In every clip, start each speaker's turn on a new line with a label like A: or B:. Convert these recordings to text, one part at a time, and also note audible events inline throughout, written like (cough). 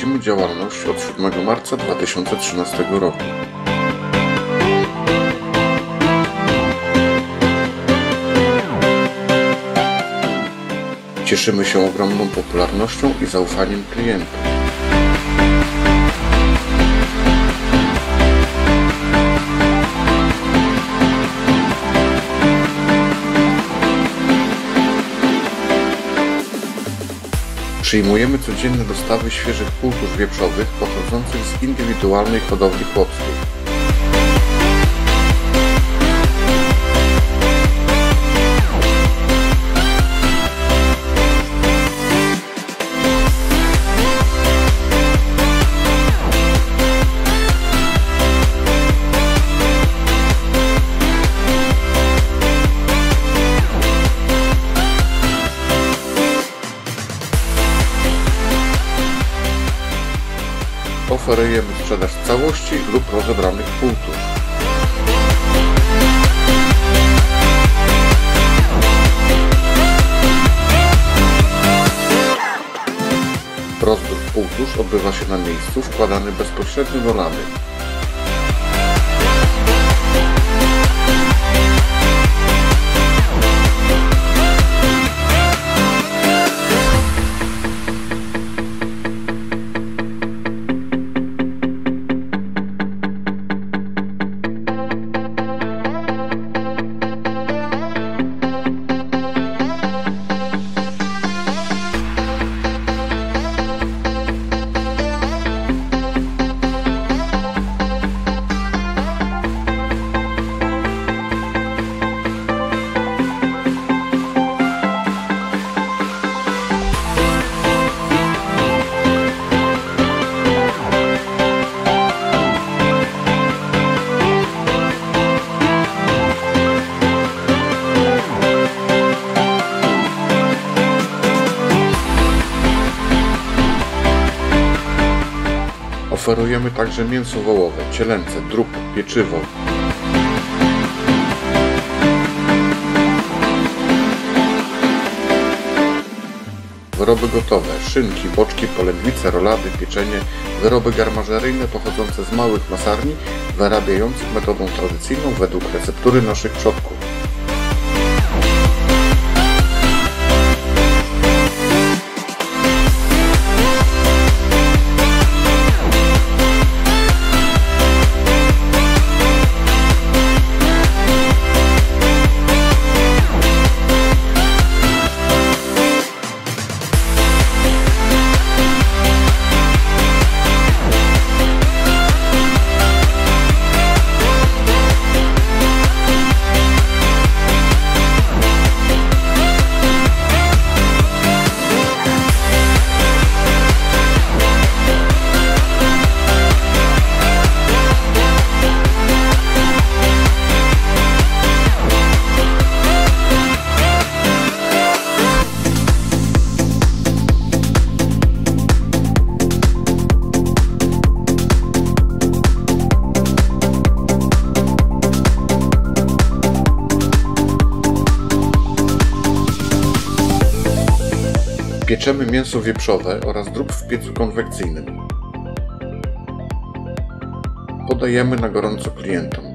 A: Prowadzimy działalność od 7 marca 2013 roku. Cieszymy się ogromną popularnością i zaufaniem klientów. Przyjmujemy codzienne dostawy świeżych półtusz wieprzowych pochodzących z indywidualnej hodowli chłopskiej. Lub rozebranych półtusz. Rozbiór półtusz odbywa się na miejscu, wkładany bezpośrednio do lamy. Oferujemy także mięso wołowe, cielęce, drób, pieczywo. Wyroby gotowe, szynki, boczki, polędwice, rolady, pieczenie, wyroby garmażeryjne pochodzące z małych masarni, wyrabiających metodą tradycyjną według receptury naszych przodków. Pieczemy mięso wieprzowe oraz drób w piecu konwekcyjnym. Podajemy na gorąco klientom.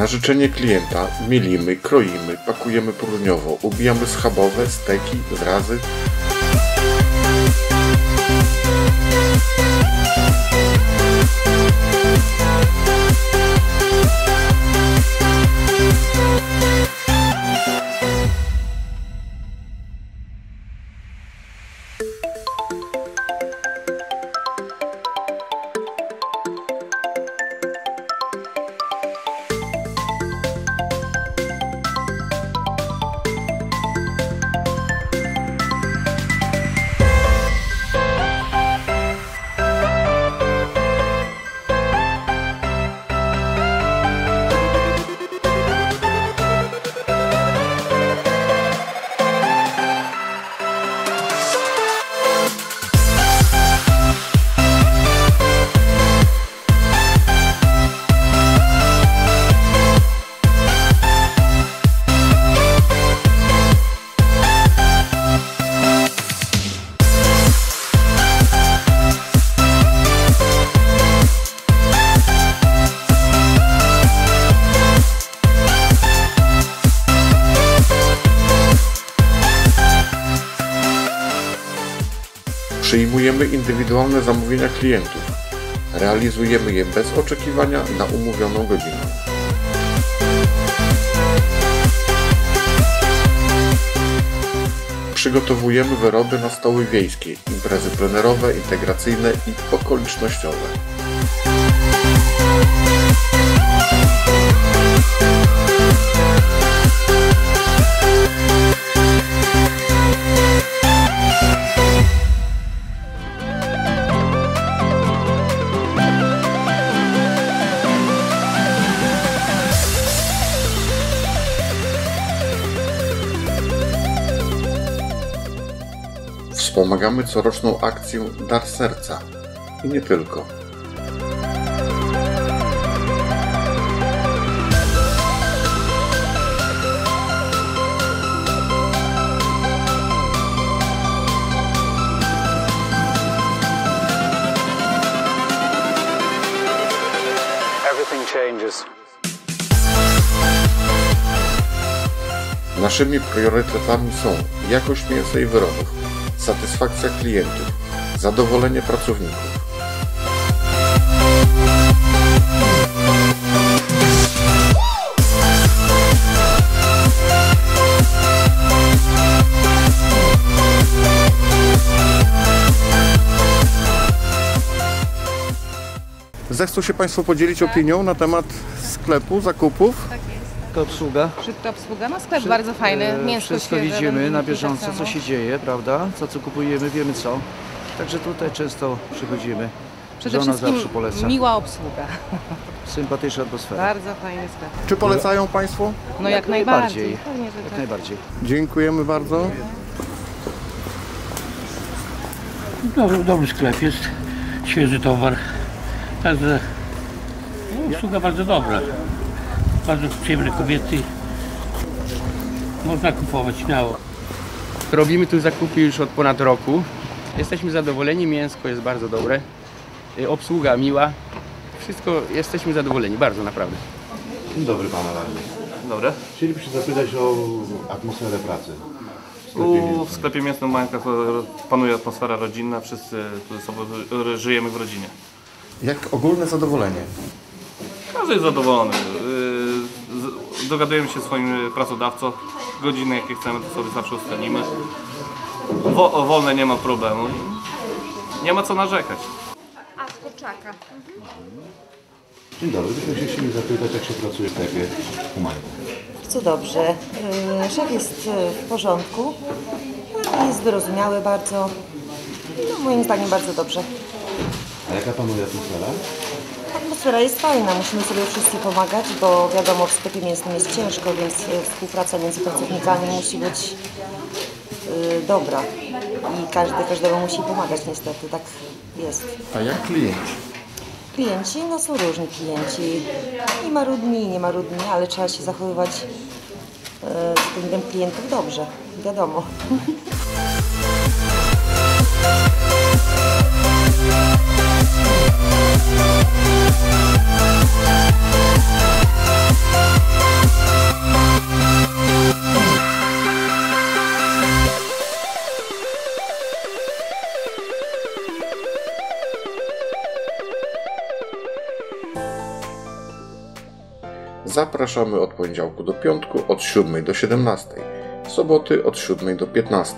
A: Na życzenie klienta mielimy, kroimy, pakujemy próżniowo, ubijamy schabowe, steki, zrazy. Przyjmujemy indywidualne zamówienia klientów. Realizujemy je bez oczekiwania na umówioną godzinę. Przygotowujemy wyroby na stoły wiejskie, imprezy plenerowe, integracyjne i okolicznościowe. Wspomagamy coroczną akcję Dar Serca i nie tylko. Naszymi priorytetami są jakość mięsa i wyrobów, satysfakcja klientów, zadowolenie pracowników. Zechcą się Państwo podzielić opinią na temat sklepu, zakupów?
B: To obsługa.
C: Szybka obsługa. No sklep bardzo fajny.
B: E,
C: Mięsko
B: Wszystko
C: świeże,
B: widzimy na bieżąco,
C: tak
B: co się dzieje, prawda? Co co kupujemy, wiemy co. Także tutaj często przychodzimy.
C: Przede
B: Żona zawsze
C: wszystkim
B: poleca.
C: miła obsługa.
B: Sympatyczna atmosfera.
C: Bardzo fajny sklep.
A: Czy polecają Państwo?
C: No jak,
B: Jak
C: najbardziej.
B: najbardziej.
C: Pewnie,
B: Jak
C: tak.
B: najbardziej.
A: Dziękujemy bardzo.
D: Dobry, dobry sklep jest, świeży towar. Także no, obsługa bardzo dobra. Bardzo przyjemne kobiety. Można kupować śmiało.
E: Robimy tu zakupy już od ponad roku. Jesteśmy zadowoleni, mięsko jest bardzo dobre, y, obsługa miła. Wszystko jesteśmy zadowoleni, bardzo naprawdę.
F: Dzień dobry Pana Radny.
G: Dobry.
F: Chcielibyśmy zapytać o atmosferę pracy. w sklepie
G: w sklepie mięsnym Majka panuje atmosfera rodzinna, wszyscy tu ze sobą ży- żyjemy w rodzinie.
A: Jak ogólne zadowolenie?
G: Każdy jest zadowolony. Dogadujemy się z swoim pracodawcą. Godziny jakie chcemy, to sobie zawsze ustalimy. Wo, o wolne nie ma problemu. Nie ma co narzekać.
C: A z kurczaka.
F: Dzień dobry, byśmy się chcieli zapytać, jak się pracuje w sklepie Majka.
H: Bardzo dobrze. Yy, Szef jest yy, w porządku. No, Jest wyrozumiały bardzo. No, moim zdaniem bardzo dobrze.
F: A jaka panuje atmosfera?
H: Atmosfera jest fajna, musimy sobie wszyscy pomagać, bo wiadomo w sklepie mięsnym jest ciężko, więc yy, współpraca między pracownikami musi być yy, dobra. I każdy każdemu musi pomagać niestety, tak jest.
A: A jak klienci?
H: Klienci, no są różni klienci. I marudni, i nie marudni, ale trzeba się zachowywać yy, względem klientów dobrze, wiadomo. (laughs)
A: Zapraszamy od poniedziałku do piątku od 7 do 17, w soboty od 7 do 15.